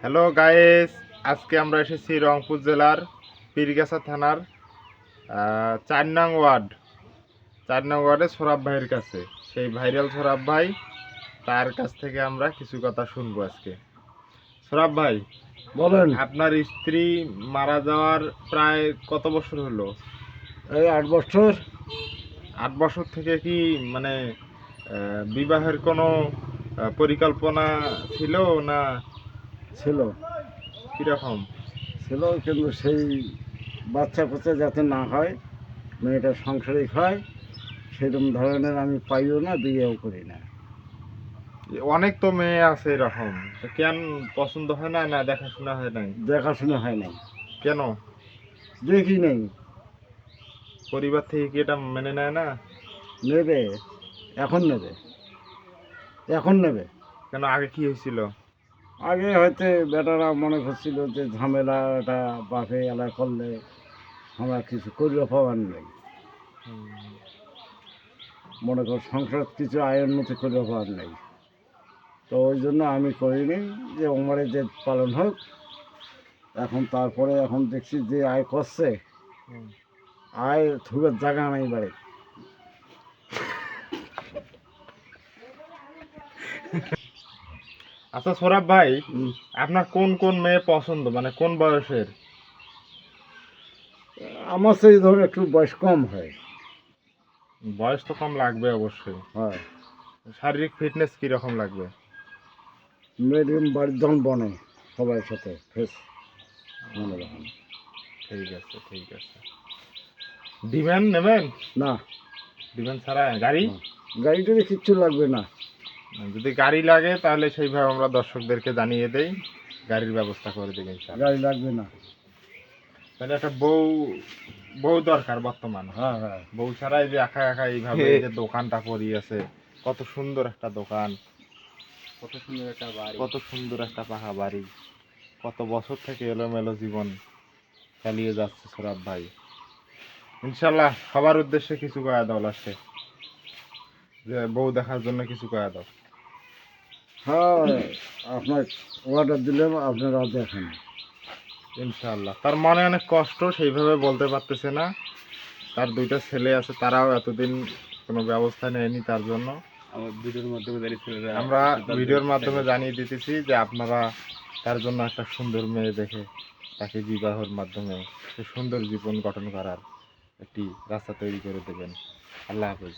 Hello guys আজকে আমরা এসেছি রংপুর জেলার পীরগাছা থানার চার নং ওয়ার্ড। চার নং ওয়ার্ডে সরাব ভাইয়ের কাছে। সেই ভাইরাল সরাব ভাই তার কাছ থেকে আমরা কিছু কথা শুনব আজকে। সরাব ভাই বলেন। আপনার স্ত্রী মারা যাওয়ার প্রায় কত বছর হলো? এই আট বছর। আট বছর থেকে কি মানে বিবাহের কোনো পরিকল্পনা ছিল না ছিল। কীরকম? ছিল কিন্তু সেই বাচ্চা কাচ্চা যাতে না হয় মেয়েটা সংসারিক হয় সেরকম ধরনের আমি পাইও না বিয়েও করি না। অনেক তো মেয়ে আছে এরকম। কেন পছন্দ হয় না না দেখাশোনা হয় নাই? দেখাশোনা হয় নাই। কেন? দেখি নেই। পরিবার থেকে কি এটা মেনে নেয় না? নেবে এখন নেবে। এখন নেবে। কেন আগে কি হয়েছিল? আগে হয়তো বেটারা মনে করছিল যে ঝামেলাটা বাপে এলা করলে আমরা কিছু করিও পাওয়ার নেই। মনে কর সংসার কিছু আয় উন্নতি করে পাওয়ার নেই। তো ওই জন্য আমি করিনি যে ওমারে যে পালন হোক, এখন তারপরে এখন দেখছি যে আয় করছে, আয় থুবের জায়গা নাই বাড়ি আচ্ছা সৌরভ ভাই আপনার কোন কোন মেয়ে পছন্দ? মানে কোন বয়সের? আমার সেই ধরুন একটু বয়স কম হয়। বয়স তো কম লাগবে অবশ্যই। হয়। শারীরিক ফিটনেস কি রকম লাগবে মিডিয়াম বাড়ির বনে সবার সাথে ফেস মনে রাখেন। ঠিক আছে ঠিক আছে। দিবেন নেবেন? না। দিবেন ছাড়া গাড়ি? গাড়িটারে কিচ্ছু লাগবে না। যদি গাড়ি লাগে তাহলে সেইভাবে আমরা দর্শকদেরকে জানিয়ে দেই গাড়ির ব্যবস্থা করে দেবেন গাড়ি লাগবে না। তাহলে একটা বউ বউ দরকার বর্তমান। হ্যাঁ হ্যাঁ। বউ ছাড়াই যে একা একা এইভাবে যে দোকানটা আছে কত সুন্দর একটা দোকান। কত সুন্দর একটা বাড়ি। কত সুন্দর একটা পাকা বাড়ি। কত বছর থেকে এলোমেলো জীবন চালিয়ে যাচ্ছে সৌরভ ভাই। ইনশাল্লাহ সবার উদ্দেশ্যে কিছু কয়া দাও লাস্টে। যে বউ দেখার জন্য কিছু কয়া দাও। হ্যাঁ আপনার অর্ডার দিলাম আপনারা দেখেন। ইনশাল্লাহ তার মনে অনেক কষ্ট সেইভাবে বলতে পারতেছে না। তার দুইটা ছেলে আছে তারাও এতদিন কোনো ব্যবস্থা নেয়নি তার জন্য। ভিডিওর মাধ্যমে আমরা ভিডিওর মাধ্যমে জানিয়ে দিতেছি যে আপনারা তার জন্য একটা সুন্দর মেয়ে দেখে তাকে বিবাহর মাধ্যমে সে সুন্দর জীবন গঠন করার একটি রাস্তা তৈরি করে দেবেন। আল্লাহ হাফেজ।